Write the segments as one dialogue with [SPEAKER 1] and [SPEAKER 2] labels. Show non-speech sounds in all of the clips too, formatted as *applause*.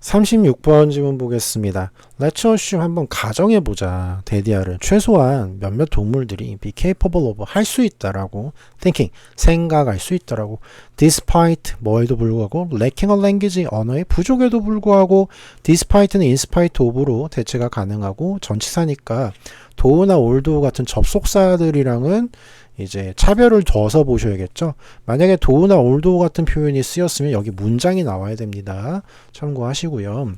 [SPEAKER 1] 36번 질문 보겠습니다. Let's assume 한번 가정해보자. 데디아를 최소한 몇몇 동물들이 be capable of 할 수 있다라고 thinking 생각할 수 있다라고 despite 뭐에도 불구하고 lacking a language 언어의 부족에도 불구하고 despite는 in spite of로 대체가 가능하고 전치사니까 도우나 올도 같은 접속사들이랑은 이제 차별을 둬서 보셔야겠죠. 만약에 도우나 올도 같은 표현이 쓰였으면 여기 문장이 나와야 됩니다. 참고하시고요.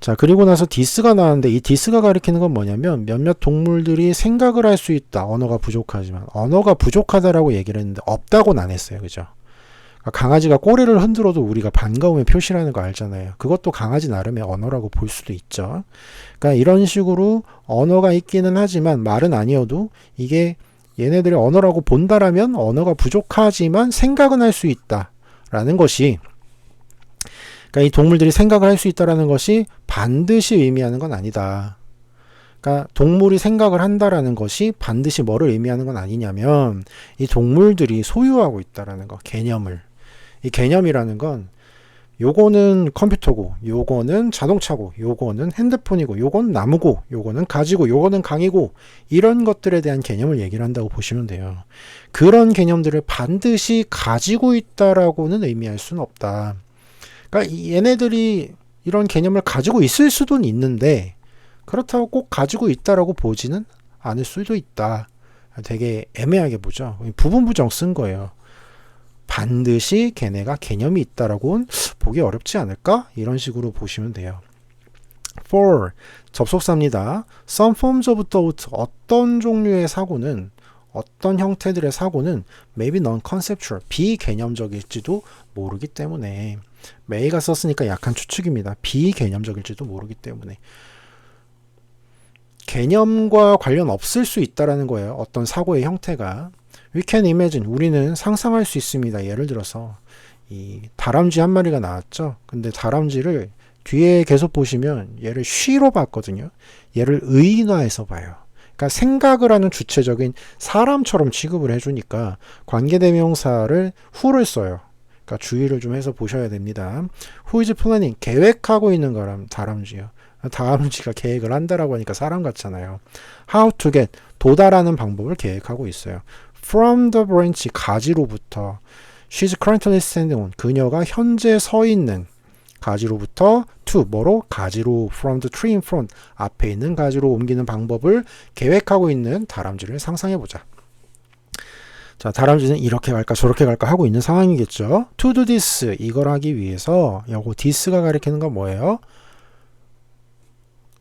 [SPEAKER 1] 자, 그리고 나서 디스가 나왔는데 이 디스가 가리키는 건 뭐냐면 몇몇 동물들이 생각을 할 수 있다. 언어가 부족하지만 언어가 부족하다라고 얘기를 했는데 없다고는 안 했어요. 그죠? 그러니까 강아지가 꼬리를 흔들어도 우리가 반가움의 표시라는 거 알잖아요. 그것도 강아지 나름의 언어라고 볼 수도 있죠. 그러니까 이런 식으로 언어가 있기는 하지만 말은 아니어도 이게 얘네들의 언어라고 본다라면 언어가 부족하지만 생각은 할 수 있다라는 것이 그러니까 이 동물들이 생각을 할 수 있다라는 것이 반드시 의미하는 건 아니다. 그러니까 동물이 생각을 한다라는 것이 반드시 뭐를 의미하는 건 아니냐면 이 동물들이 소유하고 있다라는 거 개념을 이 개념이라는 건 요거는 컴퓨터고, 요거는 자동차고, 요거는 핸드폰이고, 요건 나무고, 요거는 가지고, 요거는 강이고, 이런 것들에 대한 개념을 얘기를 한다고 보시면 돼요. 그런 개념들을 반드시 가지고 있다라고는 의미할 수는 없다. 그러니까 얘네들이 이런 개념을 가지고 있을 수도 있는데, 그렇다고 꼭 가지고 있다라고 보지는 않을 수도 있다. 되게 애매하게 보죠. 부분 부정 쓴 거예요. 반드시 걔네가 개념이 있다라고는 보기 어렵지 않을까? 이런 식으로 보시면 돼요. for 접속사입니다. some forms of thought 어떤 종류의 사고는 어떤 형태들의 사고는 maybe non-conceptual 비개념적일지도 모르기 때문에 may가 썼으니까 약한 추측입니다. 비개념적일지도 모르기 때문에 개념과 관련 없을 수 있다라는 거예요. 어떤 사고의 형태가 We can imagine. 우리는 상상할 수 있습니다. 예를 들어서 이 다람쥐 한 마리가 나왔죠. 근데 다람쥐를 뒤에 계속 보시면 얘를 쉬로 봤거든요. 얘를 의인화해서 봐요. 그러니까 생각을 하는 주체적인 사람처럼 취급을 해주니까 관계대명사를 후를 써요. 그러니까 주의를 좀 해서 보셔야 됩니다. Who is planning? 계획하고 있는 거람 다람쥐요. 다람쥐가 *laughs* 계획을 한다라고 하니까 사람 같잖아요. How to get 도달하는 방법을 계획하고 있어요. From the branch 가지로부터 she's currently standing on 그녀가 현재 서 있는 가지로부터 to 뭐로 가지로 from the tree in front 앞에 있는 가지로 옮기는 방법을 계획하고 있는 다람쥐를 상상해 보자. 자, 다람쥐는 이렇게 갈까 저렇게 갈까 하고 있는 상황이겠죠. to do this 이걸 하기 위해서 요거 this가 가리키는 건 뭐예요?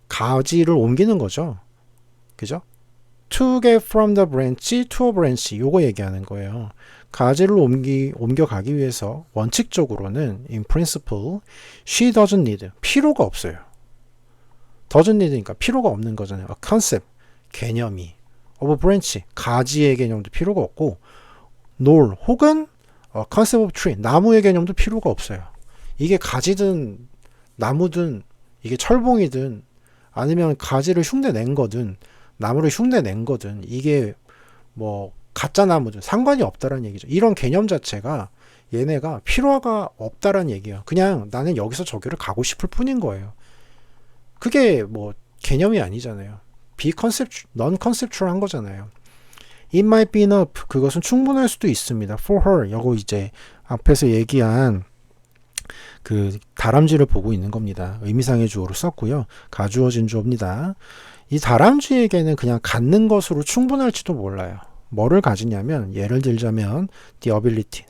[SPEAKER 1] 가지를 옮기는 거죠. 그죠? To get from the branch to branch 요거 얘기하는 거예요. 가지를 옮기, 옮겨가기 위해서 원칙적으로는 in principle she doesn't need 필요가 없어요. doesn't need니까 필요가 없는 거잖아요. a concept 개념이 of a branch 가지의 개념도 필요가 없고 nor 혹은 a concept of tree 나무의 개념도 필요가 없어요. 이게 가지든 나무든 이게 철봉이든 아니면 가지를 흉내 낸 거든 나무를 흉내 낸 거든 이게 뭐 가짜 나무든 상관이 없다라는 얘기죠. 이런 개념 자체가 얘네가 필요가 없다라는 얘기예요. 그냥 나는 여기서 저기를 가고 싶을 뿐인 거예요. 그게 뭐 개념이 아니잖아요. 비컨셉, 넌 컨셉추얼한 거잖아요. It might be enough. 그것은 충분할 수도 있습니다. For her. 요거 이제 앞에서 얘기한 그 다람쥐를 보고 있는 겁니다. 의미상의 주어로 썼고요. 가주어진 주어입니다. 이 다람쥐에게는 그냥 갖는 것으로 충분할지도 몰라요. 뭐를 가지냐면 예를 들자면 the ability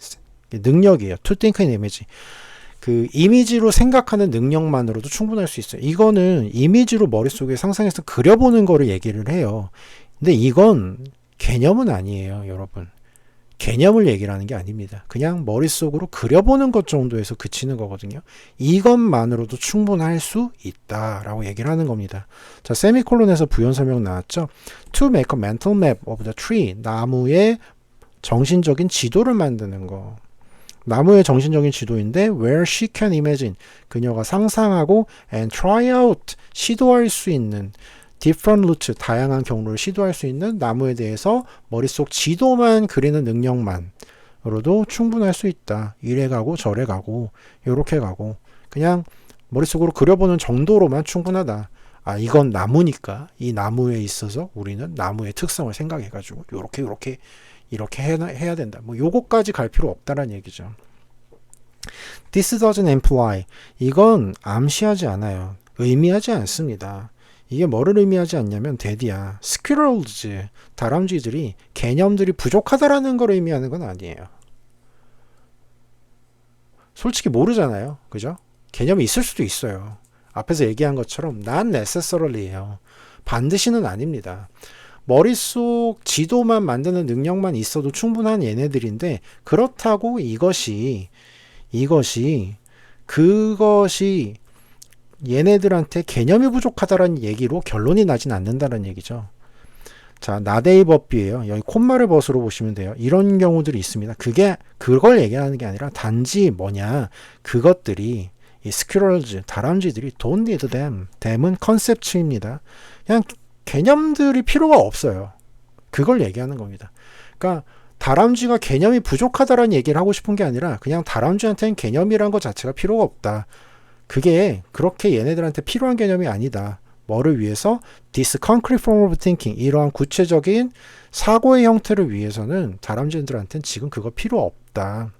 [SPEAKER 1] 능력이에요. to think in image. 그 이미지로 생각하는 능력만으로도 충분할 수 있어요. 이거는 이미지로 머릿속에 상상해서 그려보는 거를 얘기를 해요. 근데 이건 개념은 아니에요, 여러분. 개념을 얘기를 하는 게 아닙니다. 그냥 머릿속으로 그려보는 것 정도에서 그치는 거거든요. 이것만으로도 충분할 수 있다라고 얘기를 하는 겁니다. 자, 세미콜론에서 부연 설명 나왔죠. To make a mental map of the tree. 나무의 정신적인 지도를 만드는 거. 나무의 정신적인 지도인데 where she can imagine 그녀가 상상하고 and try out 시도할 수 있는 different route, 다양한 경로를 시도할 수 있는 나무에 대해서 머릿속 지도만 그리는 능력만으로도 충분할 수 있다. 이래 가고 저래 가고 요렇게 가고 그냥 머릿속으로 그려보는 정도로만 충분하다. 아, 이건 나무니까 이 나무에 있어서 우리는 나무의 특성을 생각해 가지고 요렇게 요렇게 이렇게 해, 해야 된다. 뭐 요거까지 갈 필요 없다라는 얘기죠. This doesn't imply. 이건 암시하지 않아요. 의미하지 않습니다. 이게 뭐를 의미하지 않냐면 대디야. squirrels, 다람쥐들이 개념들이 부족하다라는 걸 의미하는 건 아니에요. 솔직히 모르잖아요. 그죠? 개념이 있을 수도 있어요. 앞에서 얘기한 것처럼 not necessarly예요. 반드시는 아닙니다. 머릿속 지도만 만드는 능력만 있어도 충분한 얘네들인데 그렇다고 이것이 이것이 그것이 얘네들한테 개념이 부족하다라는 얘기로 결론이 나진 않는다는 얘기죠. 자, 나데이 법비예요. 여기 콧말을 벗으로 보시면 돼요. 이런 경우들이 있습니다. 그게 그걸 얘기하는 게 아니라 단지 뭐냐 그것들이 이 스퀴럴즈 다람쥐들이 don't them은 컨셉츠입니다. 그냥 개념들이 필요가 없어요. 그걸 얘기하는 겁니다. 그러니까 다람쥐가 개념이 부족하다라는 얘기를 하고 싶은 게 아니라 그냥 다람쥐한테는 개념이란 것 자체가 필요가 없다. 그게 그렇게 얘네들한테 필요한 개념이 아니다. 뭐를 위해서? This concrete form of thinking. 이러한 구체적인 사고의 형태를 위해서는 다람쥐들한테는 지금 그거 필요 없다.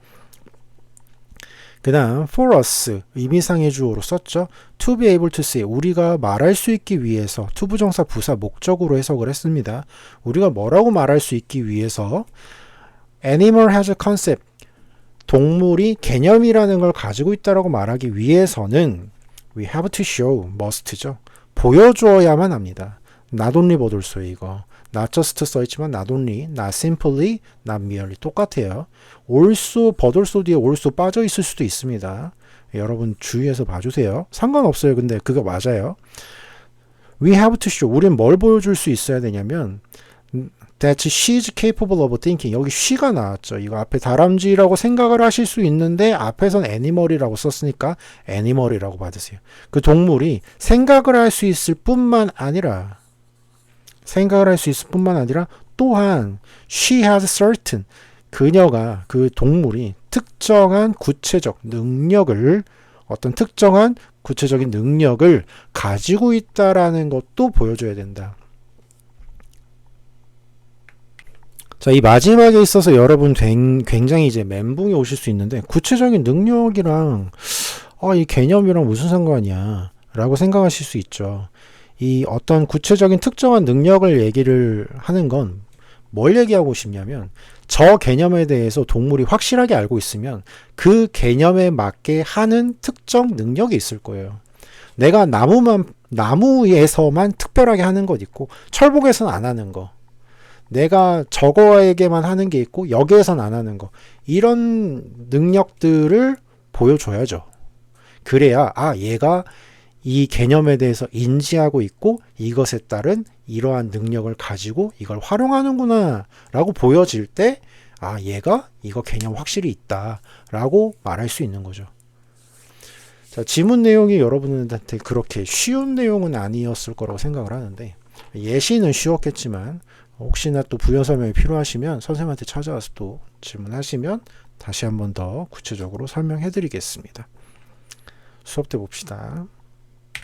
[SPEAKER 1] 그 다음 for us 의미상의 주어로 썼죠. to be able to say 우리가 말할 수 있기 위해서 투부정사 부사 목적으로 해석을 했습니다. 우리가 뭐라고 말할 수 있기 위해서 animal has a concept 동물이 개념이라는 걸 가지고 있다라고 말하기 위해서는 we have to show must죠. 보여주어야만 합니다. not only 버돌소에 이거 not just 써있지만 not only, not simply, not merely 똑같아요. also, 버돌소 뒤에 also 빠져 있을 수도 있습니다. 여러분 주의해서 봐주세요. 상관없어요. 근데 그거 맞아요. We have to show. 우린 뭘 보여줄 수 있어야 되냐면 that she's capable of thinking. 여기 she가 나왔죠. 이거 앞에 다람쥐라고 생각을 하실 수 있는데 앞에선 animal이라고 썼으니까 animal이라고 받으세요. 그 동물이 생각을 할 수 있을 뿐만 아니라 생각을 할 수 있을 뿐만 아니라 또한 she has certain 그녀가 그 동물이 특정한 구체적 능력을 어떤 특정한 구체적인 능력을 가지고 있다라는 것도 보여줘야 된다. 자, 이 마지막에 있어서 여러분 굉장히 이제 멘붕이 오실 수 있는데 구체적인 능력이랑 아, 이 개념이랑 무슨 상관이야? 라고 생각하실 수 있죠. 이 어떤 구체적인 특정한 능력을 얘기를 하는 건 뭘 얘기하고 싶냐면 저 개념에 대해서 동물이 확실하게 알고 있으면 그 개념에 맞게 하는 특정 능력이 있을 거예요. 내가 나무만 나무에서만 특별하게 하는 것 있고 철복에서는 안 하는 거. 내가 저거에게만 하는 게 있고 여기에선 안 하는 거. 이런 능력들을 보여줘야죠. 그래야 아 얘가 이 개념에 대해서 인지하고 있고 이것에 따른 이러한 능력을 가지고 이걸 활용하는구나 라고 보여질 때 아 얘가 이거 개념 확실히 있다 라고 말할 수 있는 거죠. 자 지문 내용이 여러분한테 그렇게 쉬운 내용은 아니었을 거라고 생각을 하는데 예시는 쉬웠겠지만 혹시나 또 부연 설명이 필요하시면 선생님한테 찾아와서 또 질문하시면 다시 한번 더 구체적으로 설명해 드리겠습니다. 수업 때 봅시다.